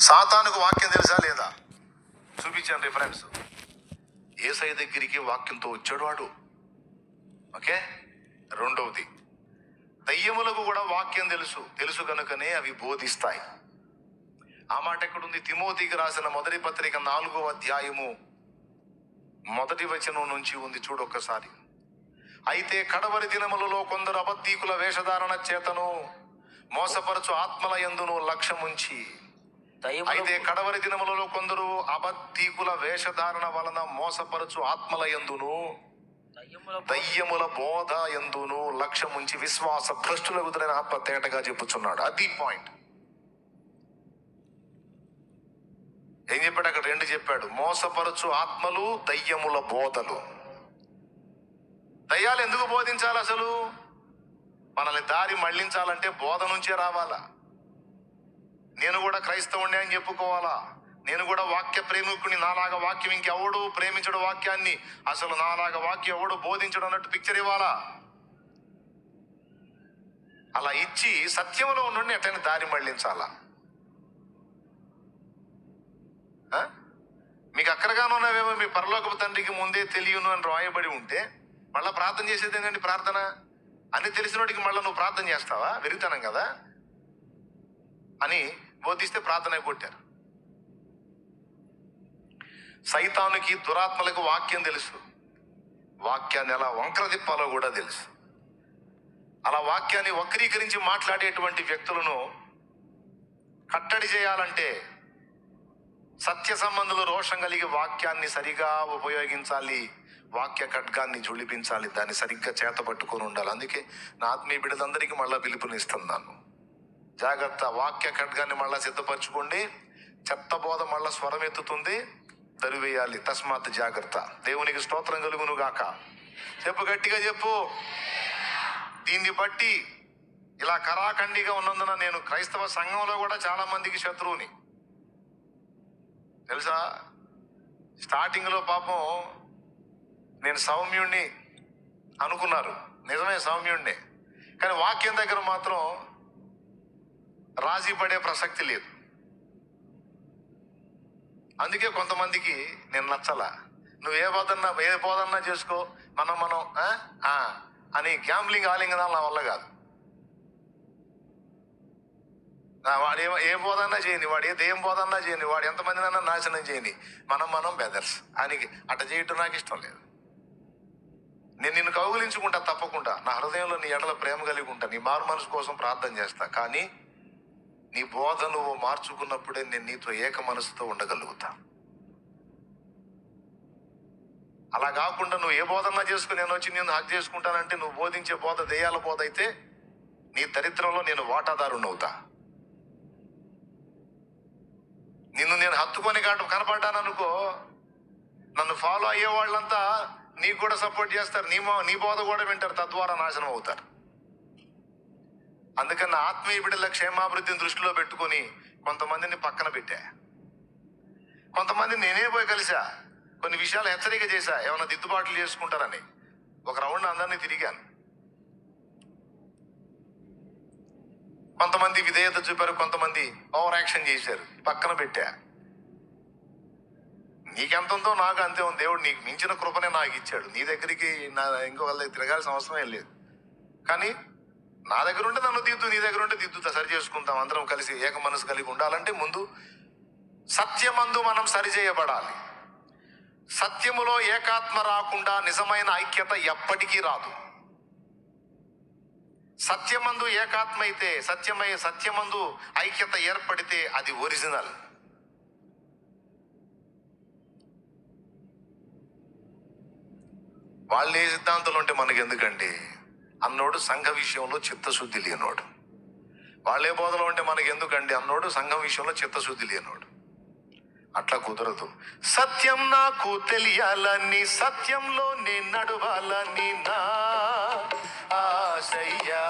సాతానుకు వాక్యం తెలుసా లేదా? చూపించాను రిఫరెన్స్ ఏసై దగ్గరికి వాక్యంతో వచ్చాడు వాడు. ఓకే? రెండవది దయ్యములకు కూడా వాక్యం తెలుసు. తెలుసు కనుకనే అవి బోధిస్తాయి. ఆ మాట ఎక్కడుంది? తిమోతికి రాసిన మొదటి పత్రిక నాలుగో అధ్యాయము మొదటి వచనం నుంచి ఉంది. చూడు ఒక్కసారి. అయితే కడవరి దినములలో కొందరు అబద్ధీకుల వేషధారణ చేతను మోసపరచు ఆత్మల ఎందును లక్ష్యముంచి అయితే కడవరి దినములలో కొందరు అబద్ధీకుల వేషధారణ వలన మోసపరచు ఆత్మల యందును దయ్యముల బోధ ఎందును లక్ష్యముంచి విశ్వాస భ్రష్టుల కుదిరిన ఆత్మ తేటగా చెప్పుచున్నాడు. అది పాయింట్ ఏం చెప్పాడు? అక్కడ రెండు చెప్పాడు. మోసపరచు ఆత్మలు దయ్యముల బోధలు. దయ్యాలు ఎందుకు బోధించాలి అసలు? మనల్ని దారి మళ్ళించాలంటే బోధ నుంచే రావాలా? నేను కూడా క్రైస్తవుణ్ణి అని చెప్పుకోవాలా? నేను కూడా వాక్య ప్రేమికుని నాలాగా వాక్యం ఇంకెవడు ప్రేమించడు వాక్యాన్ని. అసలు నాలాగా వాక్యం ఎవడు బోధించడు అన్నట్టు పిక్చర్ ఇవ్వాలా? అలా ఇచ్చి సత్యంలో ఉండి అట్లనే దారి మళ్ళించాలా మీకు అక్కడగానే ఉన్నవేమో మీ పరలోకపు తండ్రికి ముందే తెలియను అని రాయబడి ఉంటే మళ్ళీ ప్రార్థన చేసేది ఏంటండి ప్రార్థన? అని తెలిసినోడికి మళ్ళీ నువ్వు ప్రార్థన చేస్తావా? వెరుగుతానం కదా? అని బోధిస్తే ప్రార్థన కొట్టారు. సైతానికి దురాత్మలకు వాక్యం తెలుసు. వాక్యాన్ని ఎలా వంకర తిప్పాలో కూడా తెలుసు. అలా వాక్యాన్ని వక్రీకరించి మాట్లాడేటువంటి వ్యక్తులను కట్టడి చేయాలంటే సత్య సంబంధులు రోషం కలిగి వాక్యాన్ని సరిగా ఉపయోగించాలి వాక్య ఖడ్గాన్ని జుళిపించాలి దాన్ని సరిగ్గా చేత పట్టుకొని ఉండాలి. అందుకే నా ఆత్మీయ బిడ్డలందరికీ మళ్ళీ పిలుపునిస్తున్నాను. జాగ్రత్త వాక్య ఖడ్గాన్ని మళ్ళా సిద్ధపరచుకోండి. చెత్త బోధ మళ్ళా స్వరం ఎత్తుతుంది. దరివేయాలి తస్మాత్ జాగ్రత్త. దేవునికి స్తోత్రం కలుగును గాక. చెప్పు గట్టిగా చెప్పు. దీన్ని బట్టి ఇలా కరాఖండిగా ఉన్నందున నేను క్రైస్తవ సంఘంలో కూడా చాలా మందికి శత్రువుని. తెలుసా? స్టార్టింగ్లో పాపం నేను సౌమ్యుణ్ణి అనుకున్నారు. నిజమే సౌమ్యుణ్ణి. కానీ వాక్యం దగ్గర మాత్రం రాజీ పడే ప్రసక్తి లేదు. అందుకే కొంతమందికి నేను నచ్చలా. నువ్వు ఏ బోధన్నా ఏ పోదన్నా చేసుకో మనం మనం ఆ? అని గ్యాంబ్లింగ్ ఆలింగనాలు నా వల్ల కాదు. నా వాడు ఏ ఏ పోదన్నా చేయని వాడు ఏ ఏం పోదన్నా చేయని వాడు ఎంతమందినైనా నాశనం చేయని మనం మనం బెదర్స్ ఆయనకి అట్ట చేయటం నాకు ఇష్టం లేదు. నేను నిన్ను కౌగులించుకుంటా తప్పకుండా. నా హృదయంలో నీ ఎడల ప్రేమ కలిగి ఉంటా. నీ మారు మనసు కోసం ప్రార్థన చేస్తా. కానీ నీ బోధ నువ్వు మార్చుకున్నప్పుడే నేను నీతో ఏక మనసుతో ఉండగలుగుతా. అలా కాకుండా నువ్వు ఏ బోధన చేసుకుని నేను వచ్చి నేను హక్ చేసుకుంటానంటే నువ్వు బోధించే బోధ దేయాల బోధ అయితే నీ దరిద్రంలో నేను వాటాదారునవుతా నిన్ను నేను హత్తుకొని కాటు కనపడ్డాననుకో నన్ను ఫాలో అయ్యే వాళ్ళంతా నీకు కూడా సపోర్ట్ చేస్తారు నీ నీ బోధ కూడా వింటారు తద్వారా నాశనం అవుతారు. అందుకని నా ఆత్మీయ బిడ్డల క్షేమాభివృద్ధిని దృష్టిలో పెట్టుకొని కొంతమందిని పక్కన పెట్టా. కొంతమంది నేనే పోయి కలిసా. కొన్ని విషయాలు హెచ్చరిక చేశా ఏమైనా దిద్దుబాట్లు చేసుకుంటారని. ఒక రౌండ్ అందరినీ తిరిగాను. కొంతమంది విధేయత చూపారు కొంతమంది ఓవర్ యాక్షన్ చేశారు. పక్కన పెట్టా. నీకెంత ఉందో నాకు అంతే ఉంది. దేవుడు నీకు మించిన కృపనే నాకు ఇచ్చాడు. నీ దగ్గరికి నా ఇంకొకళ్ళ దగ్గర తిరగాల్సిన అవసరం ఏం లేదు. కానీ నా దగ్గర ఉంటే నన్ను దిద్దు నీ దగ్గర ఉంటే దిద్దుతా సరి చేసుకుంటాం అందరం కలిసి ఏక మనసు కలిగి ఉండాలంటే ముందు సత్యమందు మనం సరిచేయబడాలి సత్యములో ఏకాత్మ రాకుండా నిజమైన ఐక్యత ఎప్పటికీ రాదు. సత్యమందు ఏకాత్మ అయితే సత్యమై సత్యమందు ఐక్యత ఏర్పడితే అది ఒరిజినల్. వాళ్ళు ఏ సిద్ధాంతాలు ఉంటే మనకి ఎందుకండి అన్నోడు సంఘ విషయంలో చిత్తశుద్ధి లేనోడు. వాళ్ళే బోధలో ఉంటే మనకి ఎందుకండి అన్నోడు సంఘం విషయంలో చిత్తశుద్ధి లేనోడు. అట్లా కుదరదు. సత్యం నాకు తెలియాలని సత్యంలో నేను నడవాలని నా ఆశయ్యా.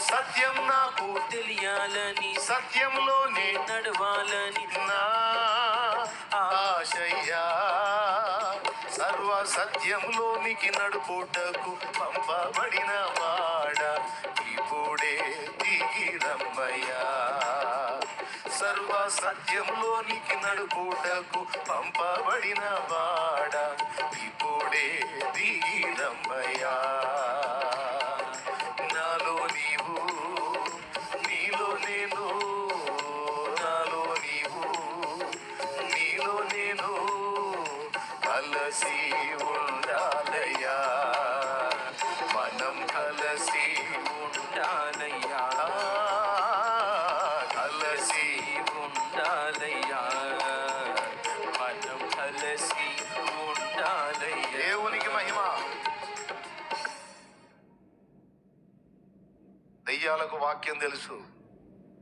సత్యం నాకు తెలియాలని సత్యంలో నేను నడవాలని సర్వ సత్యంలోనికి నడుపుటకు పంపబడిన వాడ. ఇప్పుడే దిగి రమ్మయ్యా సర్వ సత్యంలోనికి నడుపుటకు పంపబడిన వాడ. కలసి ఉండాలయ్యా. మనం కలసి ఉండాలయ్యా. కలసి ఉండాలయ్యా. మనం కలసి ఉండాలయ్యా. దేవునికి మహిమ. దెయ్యాలకు వాక్యం తెలుసు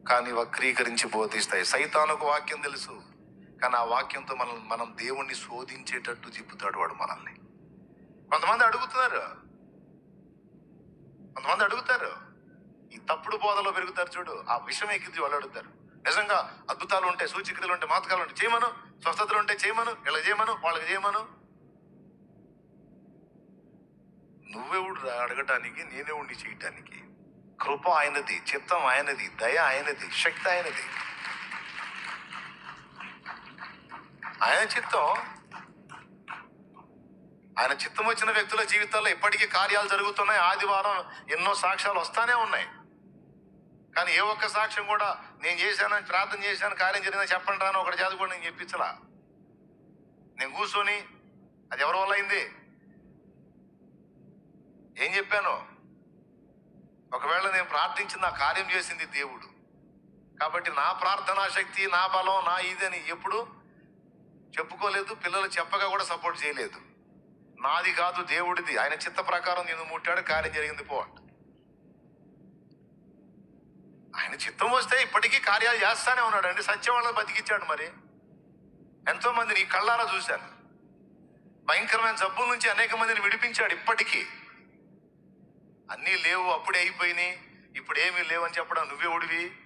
కానీ వక్రీకరించి బోధిస్తాయి సైతానకు వాక్యం తెలుసు కానీ ఆ వాక్యంతో మనం మనం దేవుణ్ణి శోధించేటట్టు చెబుతాడు వాడు మనల్ని. కొంతమంది అడుగుతున్నారు. కొంతమంది అడుగుతారు. ఈ తప్పుడు బోధలో పెరుగుతారు చూడు. ఆ విషయం ఎక్కించి వాళ్ళు అడుగుతారు. నిజంగా అద్భుతాలు ఉంటాయి సూచిక్రియలు ఉంటాయి మాతకాలు ఉంటాయి చేయమను. స్వస్థతలు ఉంటాయి చేయమను. ఇలా చేయమను. వాళ్ళకి చేయమను. నువ్వెవుడు రా అడగటానికి ఉండి చేయటానికి. కృప ఆయనది చిత్తం ఆయనది దయ ఆయనది శక్తి ఆయనది. ఆయన చిత్తం? ఆయన చిత్తం వచ్చిన వ్యక్తుల జీవితాల్లో ఇప్పటికీ కార్యాలు జరుగుతున్నాయి. ఆదివారం ఎన్నో సాక్ష్యాలు వస్తానే ఉన్నాయి. కానీ ఏ ఒక్క సాక్ష్యం కూడా నేను చేశానని ప్రార్థన చేశాను కార్యం జరిగిందని చెప్పండి రాను ఒకటి చేత కూడా నేను చెప్పించలా. నేను కూర్చొని అది ఎవరి వల్ల అయింది? ఏం చెప్పాను? ఒకవేళ నేను ప్రార్థించి నా కార్యం చేసింది దేవుడు. కాబట్టి నా ప్రార్థనా శక్తి నా బలం నా ఇది అని ఎప్పుడు చెప్పుకోలేదు పిల్లలు చెప్పగా కూడా సపోర్ట్ చేయలేదు. నాది కాదు దేవుడిది. ఆయన చిత్త ప్రకారం నేను ముట్టాడు కార్యం జరిగింది పో అంట. ఆయన చిత్తం వస్తే ఇప్పటికీ కార్యాలు చేస్తానే ఉన్నాడు అండి. సత్యం బతికిచ్చాడు మరి. ఎంతో మందిని ఈ కళ్ళారా చూశాను. భయంకరమైన జబ్బుల నుంచి అనేక మందిని విడిపించాడు ఇప్పటికీ. అన్నీ లేవు అప్పుడే అయిపోయినాయి. ఇప్పుడు ఏమీ లేవని చెప్పడం నువ్వే ఉడివి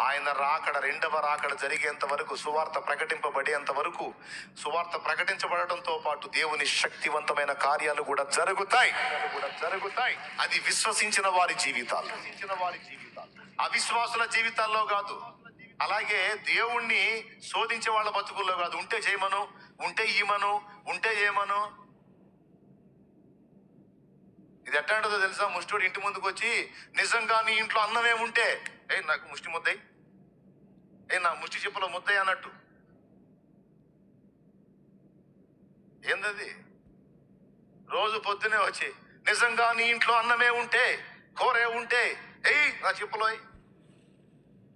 ఆయన రాకడ రెండవ రాకడ జరిగేంత వరకు సువార్త ప్రకటింపబడేంత వరకు సువార్త ప్రకటించబడటంతో పాటు దేవుని శక్తివంతమైన కార్యాలు కూడా జరుగుతాయి. కూడా జరుగుతాయి అది విశ్వసించిన వారి జీవితాలు విశ్వసించిన వారి జీవితాలు. అవిశ్వాసుల జీవితాల్లో కాదు. అలాగే దేవుణ్ణి శోధించే వాళ్ళ బతుకుల్లో కాదు. ఉంటే చేయమను ఉంటే ఈమను ఉంటే ఏమను ఇది ఎట్లాంటిదో తెలుసా? ముష్టివాడు ఇంటి ముందుకు వచ్చి నిజంగా నీ ఇంట్లో అన్నమే ఉంటే ఏ నాకు ముష్టి ముద్దయి ఏ నా ముష్టి చెప్పులో ముద్దయి అన్నట్టు. ఏందది? రోజు పొద్దునే వచ్చి నిజంగా నీ ఇంట్లో అన్నమే ఉంటే కూరే ఉంటే ఏయ్ నా చెప్పులో ఎయ్.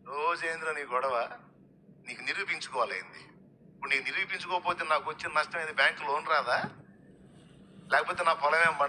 రోజు నీ గొడవ? నీకు నిరూపించుకోవాలైంది ఇప్పుడు నీకు నిరూపించుకోకపోతే నాకు వచ్చిన నష్టం ఏంది? బ్యాంకు లోన్ రాదా? లేకపోతే నా పొలం ఏం పండదా?